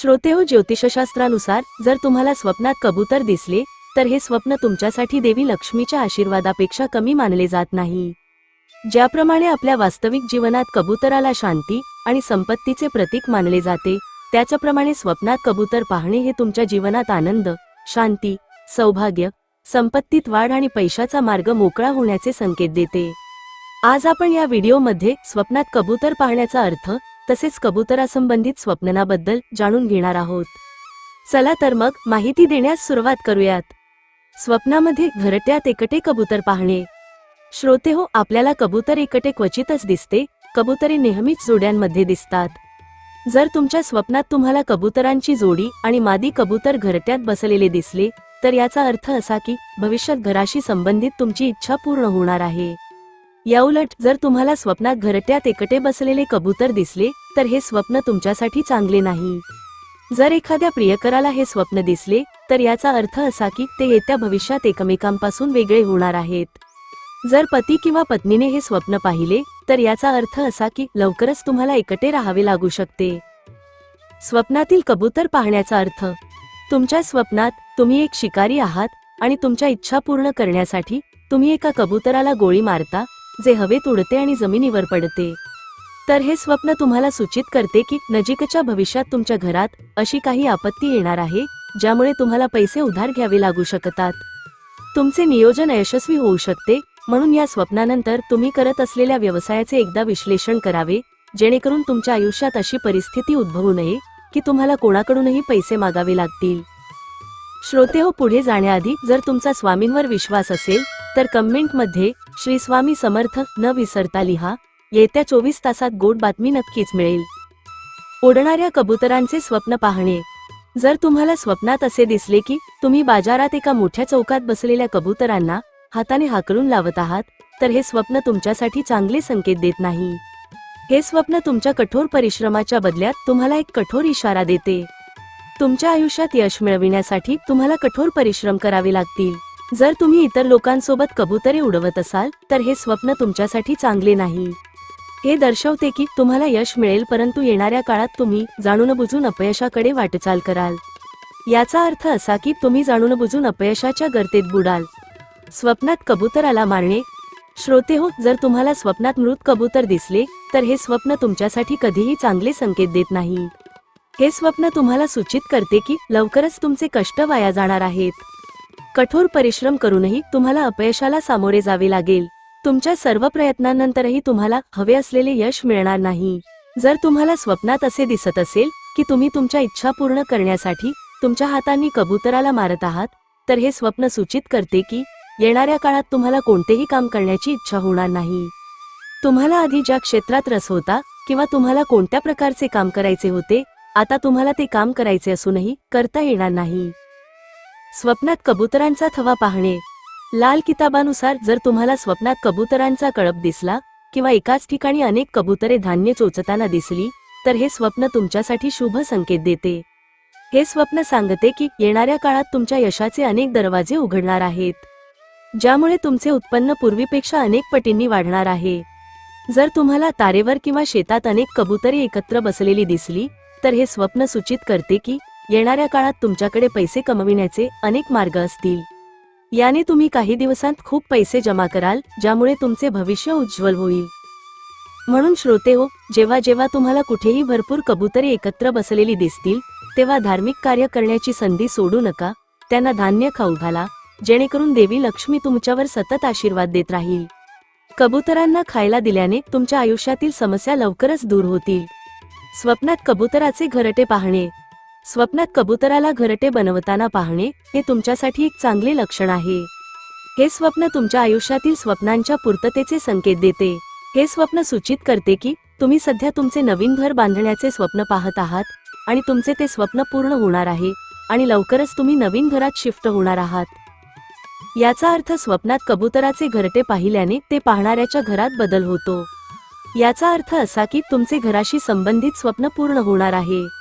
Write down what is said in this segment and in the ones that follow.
श्रोतेहो ज्योतिषशास्त्रानुसार जर तुम्हाला स्वप्नात कबूतर दिसले तर हे स्वप्न तुमच्यासाठी देवी लक्ष्मीच्या आशीर्वादापेक्षा कमी मानले जात नाही. ज्याप्रमाणे आपल्या वास्तविक जीवनात कबुतराला शांती आणि संपत्तीचे प्रतीक मानले जाते त्याच्याप्रमाणे स्वप्नात कबूतर पाहणे हे तुमच्या जीवनात आनंद शांती सौभाग्य संपत्तीत वाढ आणि पैशाचा मार्ग मोकळा होण्याचे संकेत देते. आज आपण या व्हिडिओमध्ये स्वप्नात कबूतर पाहण्याचा अर्थ तसेच कबुतरासंबंधित स्वप्नाबद्दल जाणून घेणार आहोत. चला तर मग माहिती देण्यास सुरुवात करूयात. स्वप्नामध्ये घरट्यात एकटे कबूतर पाहणे. श्रोते हो आपल्याला कबूतर एकटे क्वचितच दिसते. कबुतरे नेहमीच जोड्यांमध्ये दिसतात. जर तुमच्या स्वप्नात तुम्हाला कबुतरांची जोडी आणि मादी कबूतर घरट्यात बसलेले दिसले तर याचा अर्थ असा की भविष्यात घराशी संबंधित तुमची इच्छा पूर्ण होणार आहे. याउलट जर तुम्हाला स्वप्नात घरट्यात एकटे बसलेले कबूतर दिसले तर हे स्वप्न तुमच्यासाठी चांगले नाही. जर एखाद्या प्रियकराला हे स्वप्न दिसले तर याचा अर्थ असा की ते येत्या भविष्यात एकमेकांपासून वेगळे होणार आहेत. जर पती किंवा पत्नीने हे स्वप्न पाहिले तर याचा अर्थ असा की लवकरच तुम्हाला एकटे राहावे लागू शकते. स्वप्नातील कबूतर पाहण्याचा अर्थ तुमच्या स्वप्नात तुम्ही एक शिकारी आहात आणि तुमच्या इच्छा पूर्ण करण्यासाठी तुम्ही एका कबुतराला गोळी मारता जे हवेत उडते आणि जमिनीवर पडते. तर हे स्वप्न तुम्हाला सूचित करते की नजीकच्या भविष्यात तुमच्या घरात अशी काही आपत्ती येणार आहे ज्यामुळे तुम्हाला पैसे उधार घ्यावे लागू शकतात. तुमचे नियोजन यशस्वी होऊ शकते म्हणून या स्वप्नानंतर तुम्ही करत असलेल्या व्यवसायाचे एकदा विश्लेषण करावे जेणेकरून तुमच्या आयुष्यात अशी परिस्थिती उद्भवू नये की तुम्हाला कोणाकडूनही पैसे मागावे लागतील. श्रोते हो पुढे जाण्याआधी जर तुमचा स्वामींवर विश्वास असेल तर कमेंटमध्ये श्री स्वामी समर्थ न विसरता लिहा येत्या चोवीस तासात गोड बातमी नक्कीच मिळेल. उडणाऱ्या कबुतरांचे स्वप्न पाहणे. जर तुम्हाला स्वप्नात असे दिसले की तुम्ही बाजारात एका मोठ्या चौकात बसलेल्या कबुतरांना हाताने हाकलून लावत आहात तर हे स्वप्न तुमच्यासाठी चांगले संकेत देत नाही. हे स्वप्न तुमच्या कठोर परिश्रमाच्या बदल्यात तुम्हाला एक कठोर इशारा देते. तुमच्या आयुष्यात यश मिळविण्यासाठी तुम्हाला कठोर परिश्रम करावे लागतील. जर तुम्ही इतर लोकांसोबत कबुतरे उडवत असाल तर हे स्वप्न तुमच्यासाठी चांगले नाही. हे दर्शवते की तुम्हाला यश मिळेल परंतु येणाऱ्या काळात तुम्ही जाणून बुजून अपयशाकडे वाटचाल कराल. याचा अर्थ असा की तुम्ही जाणून बुजून अपयशाच्या गर्तेत बुडाल. स्वप्नात कबुतराला मारणे. श्रोते हो जर तुम्हाला स्वप्नात मृत कबूतर दिसले तर हे स्वप्न तुमच्यासाठी कधीही चांगले संकेत देत नाही. हे स्वप्न तुम्हाला सूचित करते की लवकरच तुमचे कष्ट वाया जाणार आहेत. कठोर परिश्रम करूनही तुम्हाला अपयशाला सामोरे जावे लागेल. तुमच्या सर्व प्रयत्नांनंतरही तुम्हाला हवे असलेले यश मिळणार नाही. जर तुम्हाला स्वप्नात असे दिसत असेल की तुम्ही तुमच्या इच्छा पूर्ण करण्यासाठी तुमच्या हातांनी कबुतराला मारत आहात तर हे स्वप्न सूचित करते की येणाऱ्या काळात तुम्हाला कोणतेही काम करण्याची इच्छा होणार नाही. तुम्हाला आधी ज्या क्षेत्रात रस होता किंवा तुम्हाला कोणत्या प्रकारचे काम करायचे होते आता तुम्हाला ते काम करायचे असूनही करता येणार नाही. स्वप्नात कबुतरांचा थवा पाहणे. लाल किताबानुसार जर तुम्हाला स्वप्नात कबुतरांचा कळप दिसला किंवा एकाच ठिकाणी अनेक कबुतरे धान्य चोचताना दिसली तर हे स्वप्न तुमच्यासाठी शुभ संकेत देते. हे स्वप्न सांगते की येणाऱ्या काळात तुमच्या यशाचे अनेक दरवाजे उघडणार आहेत ज्यामुळे तुमचे उत्पन्न पूर्वीपेक्षा अनेक पटींनी वाढणार आहे. जर तुम्हाला तारेवर किंवा शेतात अनेक कबुतरे एकत्र बसलेली दिसली तर हे स्वप्न सूचित करते की येणाऱ्या काळात तुमच्याकडे पैसे कमविण्याचे अनेक मार्ग असतील. याने तुम्ही काही दिवसांत खूप पैसे जमा कराल ज्यामुळे तुमचे भविष्य उज्ज्वल होईल. म्हणून श्रोते हो जेव्हा जेव्हा तुम्हाला कुठेही भरपूर कबुतरे एकत्र बसलेली दिसतील तेव्हा धार्मिक कार्य करण्याची संधी सोडू नका त्यांना धान्य खाऊ घाला जेणेकरून देवी लक्ष्मी तुमच्यावर सतत आशीर्वाद देत राहील. कबुतरांना खायला दिल्याने तुमच्या आयुष्यातील समस्या लवकरच दूर होतील. स्वप्नात कबुतराचे घरटे पाहणे स्वप्नात कबुतराला घरटे बनवताना पाहणे हे तुमच्यासाठी एक चांगले लक्षण आहे. हे स्वप्न तुमच्या आयुष्यातील स्वप्नांच्या पूर्ततेचे संकेत देते. हे स्वप्न सूचित करते की तुम्ही सध्या तुमचे नवीन घर बांधण्याचे स्वप्न पाहत आहात आणि तुमचे ते स्वप्न पूर्ण होणार आहे आणि लवकरच तुम्ही नवीन घरात शिफ्ट होणार आहात. याचा अर्थ स्वप्नात कबुतराचे घरटे पाहिल्याने ते पाहणाऱ्याच्या घरात बदल होतो. याचा अर्थ असा की तुमचे घराशी संबंधित स्वप्न पूर्ण होणार आहे.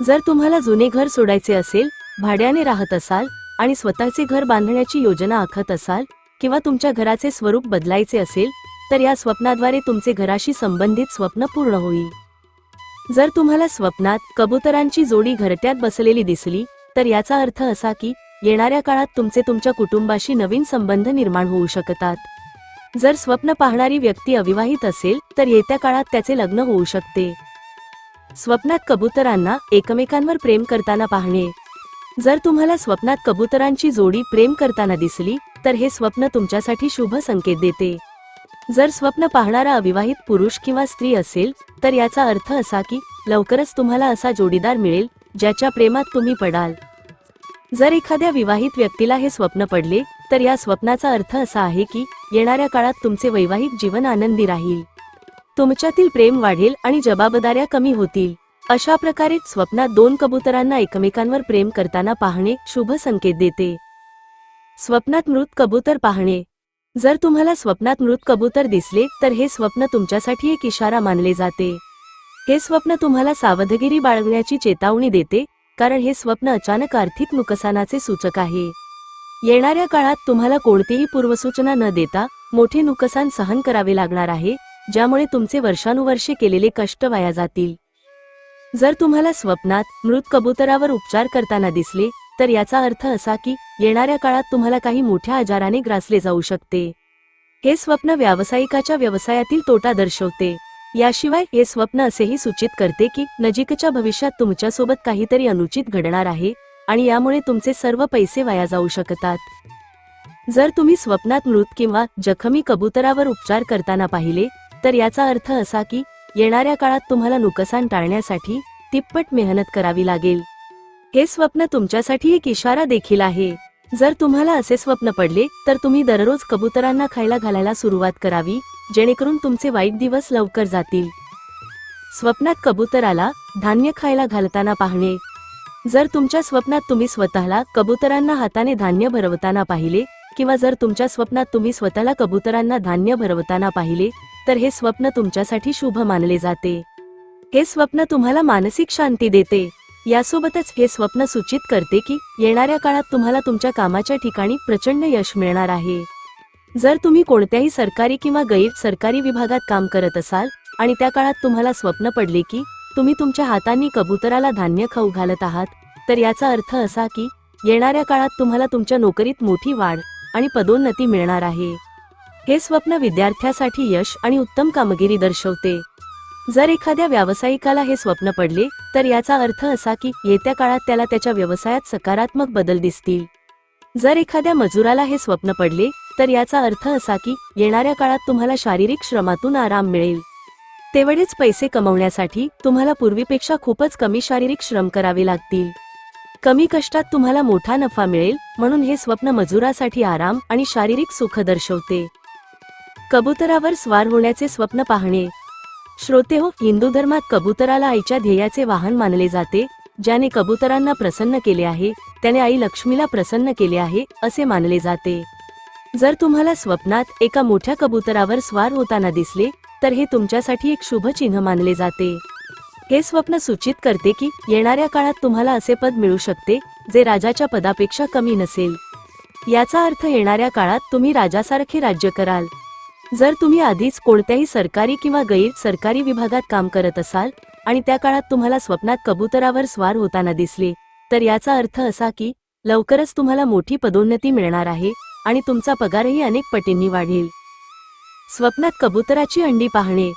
जर तुम्हाला जुने घर सोडायचे असेल भाड्याने राहत असाल आणि स्वतःचे घर बांधण्याची योजना आखत असाल किंवा तुमच्या घराचे स्वरूप बदलायचे असेल तर या स्वप्नाद्वारे तुमचे घराशी संबंधित स्वप्न पूर्ण होईल. जर तुम्हाला स्वप्नात कबुतरांची जोडी घरट्यात बसलेली दिसली तर याचा अर्थ असा की येणाऱ्या काळात तुमचे तुमच्या कुटुंबाशी नवीन संबंध निर्माण होऊ शकतात. जर स्वप्न पाहणारी व्यक्ती अविवाहित असेल तर येत्या काळात त्याचे लग्न होऊ शकते. स्वप्नात कबुतरांना एकमेकांवर प्रेम करताना पाहणे. जर तुम्हाला स्वप्नात कबुतरांची जोडी प्रेम करताना दिसली तर हे स्वप्न तुमच्यासाठी शुभ संकेत देते. जर स्वप्न पाहणारा अविवाहित पुरुष किंवा स्त्री असेल तर याचा अर्थ असा की लवकरच तुम्हाला असा जोडीदार मिळेल ज्याच्या प्रेमात तुम्ही पडाल. जर एखाद्या विवाहित व्यक्तीला हे स्वप्न पडले तर या स्वप्नाचा अर्थ असा आहे की येणाऱ्या काळात तुमचे वैवाहिक जीवन आनंदी राहील. तुमच्यातील प्रेम वाढेल आणि जबाबदाऱ्या कमी होतील. अशा प्रकारे स्वप्नात दोन कबुतरांना एकमेकांवर प्रेम करताना पाहणे शुभ संकेत देते. स्वप्नात मृत कबूतर पाहणे. जर तुम्हाला स्वप्नात मृत कबूतर दिसले तर हे स्वप्न तुमच्यासाठी एक इशारा मानले जाते. हे स्वप्न तुम्हाला सावधगिरी बाळगण्याची चेतावणी देते कारण हे स्वप्न अचानक आर्थिक नुकसानाचे सूचक आहे. येणाऱ्या काळात तुम्हाला कोणतीही पूर्वसूचना न देता मोठे नुकसान सहन करावे लागणार आहे ज्यामुळे तुमचे वर्षानुवर्षे केलेले कष्ट वाया जातील. जर तुम्हाला स्वप्नात मृत कबुतरावर उपचार करताना दिसले तर याचा अर्थ असा की येणाऱ्या काळात तुम्हाला काही मोठ्या आजाराने ग्रासले जाऊ शकते. हे स्वप्न व्यावसायिकाच्या व्यवसायातील तोटा दर्शवते. याशिवाय हे स्वप्न असेही सूचित करते की नजीकच्या भविष्यात तुमच्यासोबत काहीतरी अनुचित घडणार आहे आणि यामुळे तुमचे सर्व पैसे वाया जाऊ शकतात. जर तुम्ही स्वप्नात मृत किंवा जखमी कबुतरावर उपचार करताना पाहिले तर याचा अर्थ असा की येणाऱ्या काळात तुम्हाला नुकसान टाळण्यासाठी तिप्पट मेहनत करावी लागेल. हे स्वप्न तुमच्यासाठी एक इशारा देखील आहे. जर तुम्हाला असे स्वप्न पडले तर तुम्ही दररोज कबुतरांना खायला घालायला सुरुवात करावी जेणेकरून तुमचे वाईट दिवस लवकर जातील. स्वप्नात कबुतराला धान्य खायला घालताना पाहणे. जर तुमच्या स्वप्नात तुम्ही स्वतःला कबुतरांना हाताने धान्य भरवताना पाहिले किंवा जर तुमच्या स्वप्नात तुम्ही स्वतःला कबुतरांना धान्य भरवताना पाहिले तर हे स्वप्न तुमच्यासाठी शुभ मानले जाते. हे स्वप्न तुम्हाला मानसिक शांती देते. यासोबतच हे स्वप्न सूचित करते की येणाऱ्या काळात तुम्हाला तुमच्या कामाच्या ठिकाणी प्रचंड यश मिळणार आहे. जर तुम्ही कोणत्याही सरकारी किंवा गैर सरकारी विभागात काम करत असाल आणि त्या काळात तुम्हाला स्वप्न पडले की तुम्ही तुमच्या हातांनी कबुतराला धान्य खाऊ घालत आहात तर याचा अर्थ असा की येणाऱ्या काळात तुम्हाला तुमच्या नोकरीत मोठी वाढ आणि पदोन्नती मिळणार आहे. हे स्वप्न विद्यार्थ्यासाठी यश आणि उत्तम कामगिरी दर्शवते. जर एखाद्या व्यावसायिकाला हे स्वप्न पडले तर याचा अर्थ असा की येत्या काळात त्याला त्याच्या व्यवसायात सकारात्मक बदल दिसतील. जर एखाद्या मजुराला हे स्वप्न पडले तर याचा अर्थ असा की येणाऱ्या काळात तुम्हाला शारीरिक श्रमातून आराम मिळेल. तेवढेच पैसे कमवण्यासाठी तुम्हाला पूर्वीपेक्षा खूपच कमी शारीरिक श्रम करावे लागतील. कमी कष्टात तुम्हाला मोठा नफा मिळेल म्हणून हे स्वप्न मजुरासाठी आराम आणि शारीरिक सुख दर्शवते. कबुतरावर स्वार होण्याचे स्वप्न पाहणे. श्रोते हो हिंदू धर्मात कबुतराला आईच्या ध्येयाचे वाहन मानले जाते ज्याने कबुतरांना प्रसन्न केले आहे त्याने आई लक्ष्मीला प्रसन्न केले आहे असे मानले जाते. जर तुम्हाला स्वप्नात एका मोठ्या कबुतरावर स्वार होताना दिसले तर हे तुमच्यासाठी एक शुभ चिन्ह मानले जाते. हे स्वप्न सूचित करते की येणाऱ्या काळात तुम्हाला असे पद मिळू शकते जे राजाच्या पदापेक्षा कमी नसेल. याचा अर्थ येणाऱ्या काळात तुम्ही राजासारखे राज्य कराल. जर तुम्ही आधीच कोणत्याही सरकारी किंवा गैर सरकारी विभागात काम करत असाल आणि त्या काळात तुम्हाला स्वप्नात कबुतरावर स्वार होताना दिसले तर याचा अर्थ असा की लवकरच तुम्हाला मोठी पदोन्नती मिळणार आहे आणि तुमचा पगारही अनेक पटींनी वाढेल. स्वप्नात कबुतराची अंडी पाहणे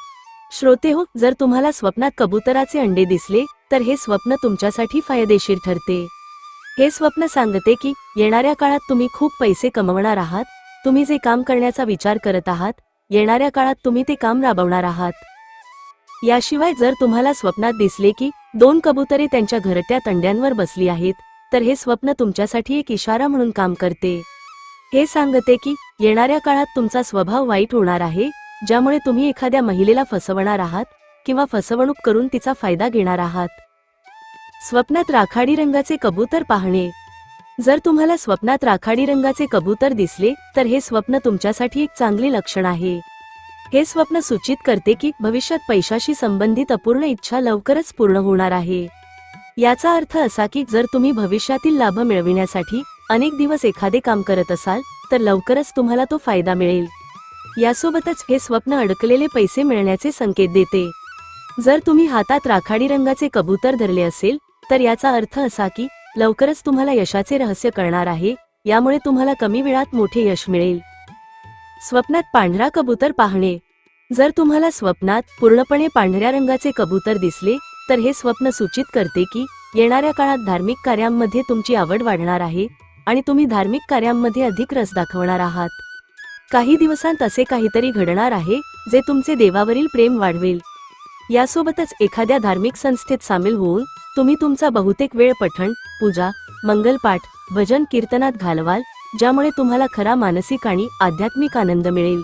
श्रोते हो जर तुम्हाला स्वप्नात कबुतराचे अंडे दिसले तर हे स्वप्न तुमच्यासाठी फायदेशीर ठरते. हे स्वप्न सांगते की येणाऱ्या काळात तुम्ही खूप पैसे कमवणार आहात तुम्ही जे काम करण्याचा विचार करत आहात येणाऱ्या काळात तुम्ही ते काम राबवणार आहात. याशिवाय जर तुम्हाला स्वप्नात दिसले की दोन कबुतरे त्यांच्या घरट्यात अंड्यांवर बसली आहेत तर हे स्वप्न तुमच्यासाठी एक इशारा म्हणून काम करते. हे सांगते की येणाऱ्या काळात तुमचा स्वभाव वाईट होणार आहे ज्यामुळे तुम्ही एखाद्या महिलेला फसवणार आहात किंवा फसवणूक करून तिचा फायदा घेणार आहात. स्वप्नात राखाडी रंगाचे कबूतर पाहणे. जर तुम्हाला स्वप्नात राखाडी रंगाचे कबूतर दिसले तर हे स्वप्न तुमच्यासाठी एक चांगले लक्षण आहे. हे स्वप्न सूचित करते की भविष्यात पैशाशी संबंधित अपूर्ण इच्छा लवकरच पूर्ण होणार आहे. याचा अर्थ असा की जर तुम्ही भविष्यातील लाभ मिळविण्यासाठी अनेक दिवस एखादे काम करत असाल तर लवकरच तुम्हाला तो फायदा मिळेल. यासोबतच हे स्वप्न अडकलेले पैसे मिळण्याचे संकेत देते. जर तुम्ही हातात राखाडी रंगाचे कबूतर धरले असेल तर याचा अर्थ असा की लवकरच तुम्हाला यशाचे रहस्य करणार आहे यामुळे तुम्हाला कमी वेळात मोठे यश मिळेल. स्वप्नात पांढरा कबूतर पाहणे. जर तुम्हाला स्वप्नात पूर्णपणे पांढऱ्या रंगाचे कबूतर दिसले तर हे स्वप्न सूचित करते की येणाऱ्या काळात धार्मिक कार्यांमध्ये तुमची आवड वाढणार आहे आणि तुम्ही धार्मिक कार्यांमध्ये अधिक रस दाखवणार आहात. काही दिवसांत असे काहीतरी घडणार आहे जे तुमचे देवावरील प्रेम वाढवेल. यासोबतच एखाद्या धार्मिक संस्थेत सामील होऊन तुम्ही तुमचा बहुतेक वेळ पठण पूजा मंगलपाठ भजन कीर्तनात घालवाल ज्यामुळे तुम्हाला खरा मानसिक आणि आध्यात्मिक आनंद मिळेल.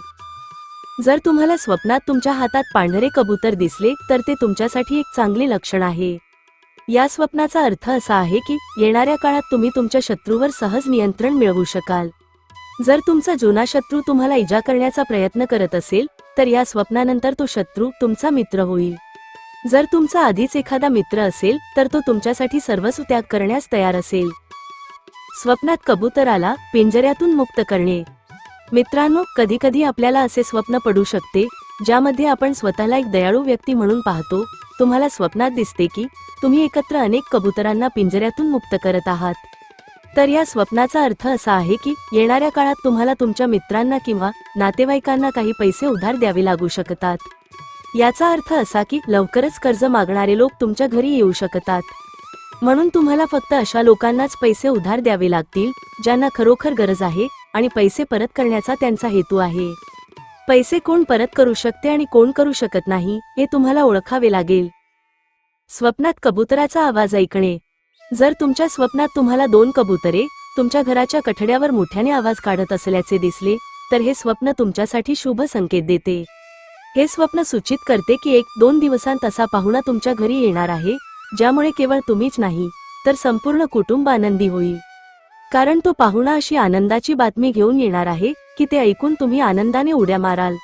जर तुम्हाला स्वप्नात तुमच्या हातात पांढरे कबूतर दिसले तर ते तुमच्यासाठी एक चांगले लक्षण आहे. या स्वप्नाचा अर्थ असा आहे की येणाऱ्या काळात तुम्ही तुमच्या शत्रूवर सहज नियंत्रण मिळवू शकाल. जर तुमचा जुना शत्रू तुम्हाला इजा करण्याचा प्रयत्न करत असेल तर या स्वप्नानंतर तो शत्रू तुमचा मित्र होईल. जर तुमचा आधीच एखादा मित्र असेल तर तो तुमच्यासाठी सर्वस्व त्याग करण्यास तयार असेल. स्वप्नात कबुतराला पिंजऱ्यातून मुक्त करणे. मित्रांनो कधी कधी आपल्याला असे स्वप्न पडू शकते ज्यामध्ये आपण स्वतःला एक दयाळू व्यक्ती म्हणून पाहतो. तुम्हाला स्वप्नात दिसते की तुम्ही एकत्र अनेक कबुतरांना पिंजऱ्यातून मुक्त करत आहात. तर या स्वप्नाचा अर्थ असा आहे की येणाऱ्या काळात तुम्हाला तुमच्या मित्रांना किंवा नातेवाईकांना काही पैसे उधार द्यावे लागू शकतात. याचा अर्थ असा की लवकरच कर्ज मागणारे लोक तुमच्या घरी येऊ शकतात. म्हणून तुम्हाला फक्त अशा लोकांनाच पैसे उधार द्यावे लागतील ज्यांना खरोखर गरज आहे आणि पैसे परत करण्याचा त्यांचा हेतू आहे. पैसे कोण परत करू शकते आणि कोण करू शकत नाही हे तुम्हाला ओळखावे लागेल. स्वप्नात कबुतराचा आवाज ऐकणे. जर तुमच्या स्वप्नात तुम्हाला दोन कबुतरे तुमच्या घराच्या कठड्यावर मोठ्याने आवाज काढत असल्याचे दिसले तर हे स्वप्न तुमच्यासाठी शुभ संकेत देते. हे स्वप्न सूचित करते की एक दोन दिवसांत असा पाहुणा तुमच्या घरी येणार आहे ज्यामुळे केवळ तुम्हीच नाही तर संपूर्ण कुटुंब आनंदी होईल. कारण तो पाहुणा अशी आनंदाची बातमी घेऊन येणार आहे की ते ऐकून तुम्ही आनंदाने उड्या माराल.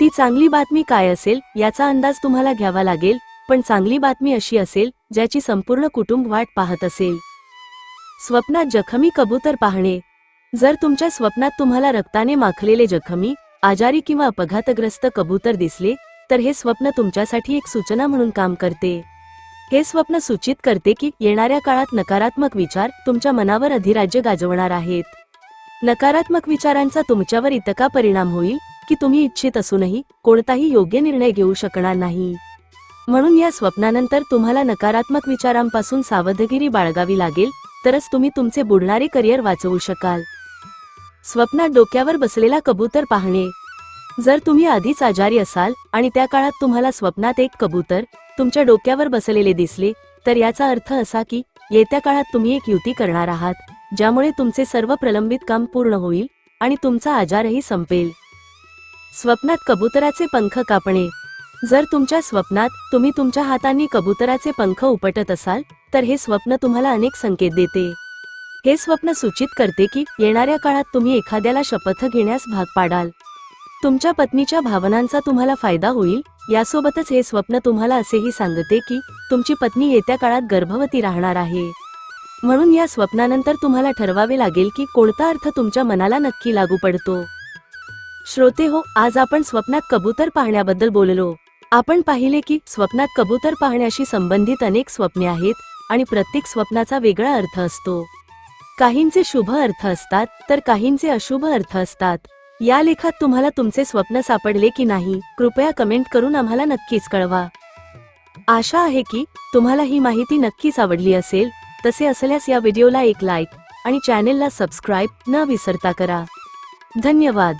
ती चांगली बातमी काय असेल याचा अंदाज तुम्हाला घ्यावा लागेल पण चांगली बातमी अशी असेल ज्याची संपूर्ण कुटुंब वाट पाहत असेल. स्वप्नात जखमी कबूतर पाहणे. जर तुमच्या स्वप्नात तुम्हाला रक्ताने माखलेले जखमी आजारी किंवा अपघातग्रस्त कबूतर दिसले तर हे स्वप्न तुमच्यासाठी एक सूचना म्हणून काम करते. हे स्वप्न सूचित करते की येणाऱ्या काळात नकारात्मक विचार तुमच्या मनावर अधिराज्य गाजवणार आहेत. नकारात्मक विचारांचा तुमच्यावर इतका परिणाम होईल की तुम्ही इच्छित असूनही कोणताही योग्य निर्णय घेऊ शकणार नाही. म्हणून या स्वप्नानंतर तुम्हाला नकारात्मक विचारांपासून सावधगिरी बाळगावी लागेल तरच तुम्ही तुमचे बुडणारे करिअर वाचवू शकाल. स्वप्नात डोक्यावर बसलेला कबूतर पाहणे. जर तुम्ही आधीच आजारी असाल आणि त्या काळात तुम्हाला स्वप्नात एक कबूतर तुमच्या डोक्यावर बसलेले दिसले तर याचा अर्थ असा की येत्या काळात तुम्ही एक युती करणार आहात ज्यामुळे तुमचे सर्व प्रलंबित काम पूर्ण होईल आणि तुमचा आजारही संपेल. स्वप्नात कबुतराचे पंख कापणे. जर तुमच्या स्वप्नात तुम्ही तुमच्या हातांनी कबुतराचे पंख उपटत असाल तर हे स्वप्न तुम्हाला अनेक संकेत देते. हे स्वप्न सूचित करते की येणाऱ्या काळात तुम्ही एखाद्याला शपथ घेण्यास भाग पाडाल. तुमच्या पत्नीच्या भावनांचा तुम्हाला फायदा होईल यासोबतच हे स्वप्न तुम्हाला असेही सांगते की तुमची पत्नी येत्या काळात गर्भवती राहणार आहे. म्हणून या स्वप्नानंतर तुम्हाला ठरवावे लागेल की कोणता अर्थ तुमच्या मनाला नक्की लागू पडतो. श्रोते हो आज आपण स्वप्नात कबूतर पाहण्याबद्दल बोललो. आपण पाहिले की स्वप्नात कबूतर पाहण्याशी संबंधित अनेक स्वप्ने आहेत आणि प्रत्येक स्वप्नाचा वेगळा अर्थ असतो. काहींचे शुभ अर्थ असतात तर काहींचे अशुभ अर्थ असतात. या लेखात तुम्हाला तुमचे स्वप्न सापडले की नाही कृपया कमेंट करून आम्हाला नक्कीच कळवा. आशा आहे की तुम्हाला ही माहिती नक्कीच आवडली असेल तसे असल्यास या व्हिडिओला एक लाईक आणि चॅनेलला सबस्क्राईब न विसरता करा. धन्यवाद.